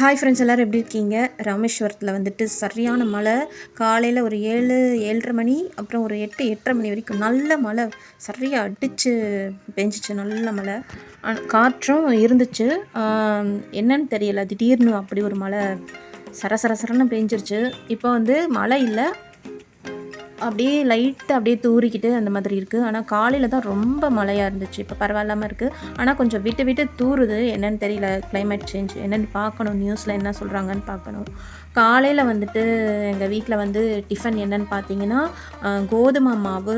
Hi friends எல்லோரும் எப்படி இருக்கீங்க? ராமேஸ்வரத்தில் வந்துட்டு சரியான மழை. காலையில் ஒரு ஏழு ஏழரை மணி அப்புறம் ஒரு எட்டு எட்டரை மணி வரைக்கும் நல்ல மழை. சரியாக அடித்து பெஞ்சிச்சு நல்ல மழை. காற்றும் இருந்துச்சு. என்னன்னு தெரியல. திடீர்னு அப்படி ஒரு மழை சர சர சரன்னு பெஞ்சிருச்சு. இப்போ வந்து மழை இல்லை. அப்படியே லைட்டாக அப்படியே தூறிக்கிட்டு அந்த மாதிரி இருக்குது ஆனால் காலையில் தான் ரொம்ப மழையாக இருந்துச்சு. இப்போ பரவாயில்லாமல் இருக்குது ஆனால் கொஞ்சம் விட்டு விட்டு தூறுது. என்னன்னு தெரியல கிளைமேட் சேஞ்ச் என்னென்னு பார்க்கணும். நியூஸில் என்ன சொல்கிறாங்கன்னு பார்க்கணும். காலையில் வந்துட்டு எங்கள் வீட்டில் வந்து டிஃபன் என்னன்னு பார்த்தீங்கன்னா கோதுமை மாவு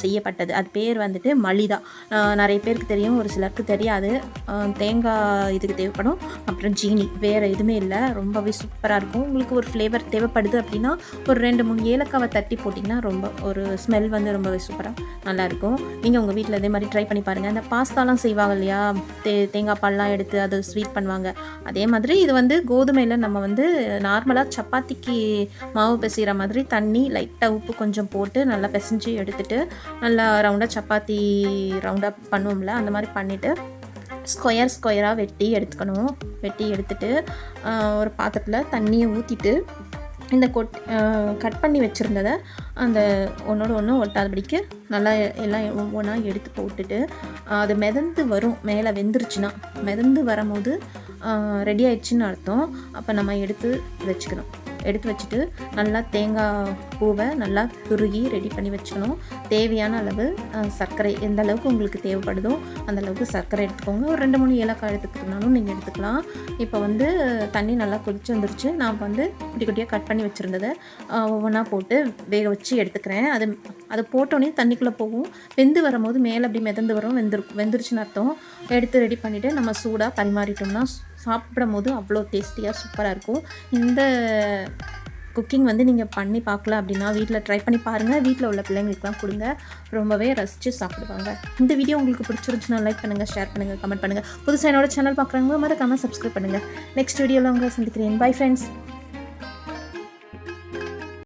செய்யப்பட்டது. அது பேர் வந்துட்டு மலிதா நிறைய பேருக்கு தெரியும். ஒரு சிலருக்கு தெரியாது. தேங்காய் இதுக்கு தேவைப்படும். அப்புறம் ஜீனி. வேறு எதுவுமே இல்லை. ரொம்பவே சூப்பராக இருக்கும். உங்களுக்கு ஒரு ஃப்ளேவர் தேவைப்படுது அப்படின்னா ஒரு ரெண்டு மூணு ஏலக்காய் மாவை தட்டி போட்டிங்கன்னா ரொம்ப ஒரு ஸ்மெல் வந்து ரொம்ப சூப்பராக நல்லாயிருக்கும். நீங்கள் உங்கள் வீட்டில் இதே மாதிரி ட்ரை பண்ணி பாருங்கள் அந்த பாஸ்தாலாம் செய்வாங்க இல்லையா? தே தேங்காய் பால்லாம் எடுத்து அதை ஸ்வீட் பண்ணுவாங்க. அதே மாதிரி இது வந்து கோதுமையில் நம்ம வந்து நார்மலாக சப்பாத்திக்கு மாவு பிசைகிற மாதிரி தண்ணி லைட்டாக உப்பு கொஞ்சம் போட்டு நல்லா பிசைஞ்சு எடுத்துட்டு நல்லா ரவுண்டாக சப்பாத்தி ரவுண்டாக பண்ணுவோம்ல அந்த மாதிரி பண்ணிவிட்டு ஸ்கொயர் ஸ்கொயராக வெட்டி எடுத்துக்கணும். வெட்டி எடுத்துட்டு ஒரு பாத்திரத்தில் தண்ணியை ஊற்றிட்டு இந்த கொட் கட் பண்ணி வச்சுருந்ததை அந்த ஒன்றோட ஒன்று ஒட்டாதபடிக்கு நல்லா எல்லாம் ஒவ்வொன்றா எடுத்து போட்டுட்டு அது மிதந்து வரும் மேலே வெந்துருச்சுன்னா. மிதந்து வரும்போது ரெடி ஆயிடுச்சுன்னு அர்த்தம். அப்போ நம்ம எடுத்து வச்சுக்கணும். எடுத்து வச்சுட்டு நல்லா தேங்காய் பூவை நல்லா துருகி ரெடி பண்ணி வச்சுக்கணும். தேவையான அளவு சர்க்கரை எந்த அளவுக்கு உங்களுக்கு தேவைப்படுதோ அந்த அளவுக்கு சர்க்கரை எடுத்துக்கோங்க. ஒரு ரெண்டு மூணு ஏலக்காய் எடுத்துக்கிட்டனாலும் நீங்கள் எடுத்துக்கலாம். இப்போ வந்து தண்ணி நல்லா கொதிச்சு வந்துருச்சு. நான் இப்போ வந்து குட்டி குட்டியாக கட் பண்ணி வச்சுருந்ததை ஒவ்வொன்றா போட்டு வேக வச்சு எடுத்துக்கிறேன். அது அதை போட்டோடனே தண்ணிக்குள்ளே போகும். வெந்து வரும்போது மேலே அப்படி மிதந்து வரும். வெந்திருக்கும் வெந்துருச்சுன்னு அர்த்தம். எடுத்து ரெடி பண்ணிவிட்டு நம்ம சூடாக பரிமாறிட்டோம்னா சாப்பிடும் போது அவ்வளோ டேஸ்டியாக சூப்பராக இருக்கும். இந்த குக்கிங் வந்து நீங்கள் பண்ணி பார்க்கல அப்படின்னா வீட்டில் ட்ரை பண்ணி பாருங்கள் வீட்டில் உள்ள பிள்ளைங்களுக்குலாம் கொடுங்க. ரொம்பவே ரசித்து சாப்பிடுவாங்க. இந்த வீடியோ உங்களுக்கு பிடிச்சிருந்துச்சுன்னா லைக் பண்ணுங்கள் ஷேர் பண்ணுங்கள் கமெண்ட் பண்ணுங்கள் புதுசாக என்னோட சேனல் பார்க்குறவங்க மறக்காமல் சப்ஸ்கிரைப் பண்ணுங்கள் நெக்ஸ்ட் வீடியோவில் உங்களை சந்திக்கிறேன். Bye friends